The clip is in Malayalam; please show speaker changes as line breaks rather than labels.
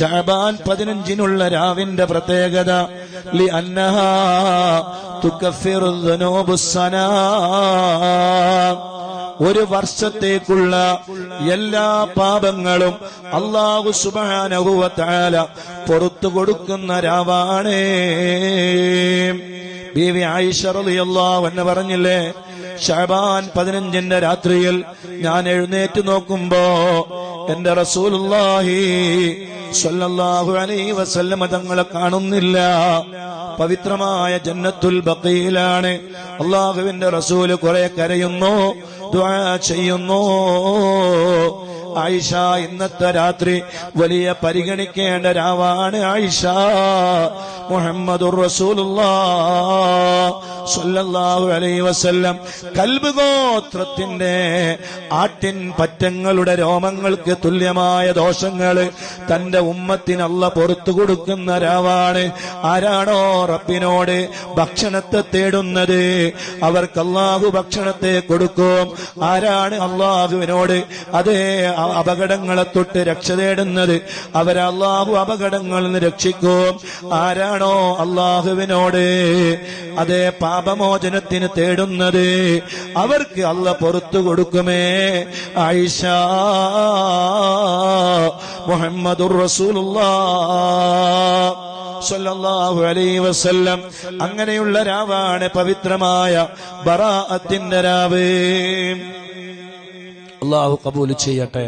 ഷാബാൻ പതിനഞ്ചിനുള്ള രാവിന്റെ പ്രത്യേകത. ലി അന്നഹാ ഒരു വർഷത്തേക്കുള്ള എല്ലാ പാപങ്ങളും അള്ളാഹു സുബാനഹുവത്താല പുറത്തു കൊടുക്കുന്ന രാവാണ്. ബീവി ആയിഷ റളിയല്ലാഹു എന്ന് പറഞ്ഞില്ലേ ഷാബാൻ പതിനഞ്ചിന്റെ രാത്രിയിൽ ഞാൻ എഴുന്നേറ്റ് നോക്കുമ്പോ എന്റെ റസൂലുള്ളാഹി സ്വല്ലല്ലാഹു അലൈഹി വസല്ലമ തങ്ങളെ കാണുന്നില്ല. പവിത്രമായ ജന്നത്തുൽ ബക്കയിലാണ് അള്ളാഹുവിന്റെ റസൂൽ കുറെ കരയുന്നു ദുആ ചെയ്യുന്നു. ആയിഷ ഇന്നത്തെ രാത്രി വലിയ പരിഗണിക്കേണ്ട രാവാണ് ആയിഷ. മുഹമ്മദുർ റസൂലുള്ളാഹു അലൈഹി വസല്ലം കൽബ് ഗോത്രത്തിന്റെ ആട്ടിൻ പറ്റങ്ങളുടെ രോമങ്ങൾക്ക് തുല്യമായ ദോഷങ്ങൾ തന്റെ ഉമ്മത്തിന് അല്ല പുറത്തു കൊടുക്കുന്ന രാവാണ്. ആരാണോ റബ്ബിനോട് ഭക്ഷണത്തെ തേടുന്നത്? അവർക്ക് അള്ളാഹു ഭക്ഷണത്തെ കൊടുക്കും. ആരാണ് അള്ളാഹുവിനോട് അതേ അപകടങ്ങളെ തൊട്ട് രക്ഷ തേടുന്നത്? അവരെ അള്ളാഹു അപകടങ്ങളിൽ നിന്ന് രക്ഷിക്കും. ആരാണോ അള്ളാഹുവിനോട് അതേ പാപമോചനത്തിന് തേടുന്നത് അവർക്ക് അല്ല പുറത്തു കൊടുക്കുമേ. ആയിഷ സല്ലല്ലാഹു അലൈഹി വസല്ലം. അങ്ങനെയുള്ള രാവാണ് പവിത്രമായ ബറാഅത്തിന്റെ രാവ്. അള്ളാഹു കബൂൽ ചെയ്യട്ടെ.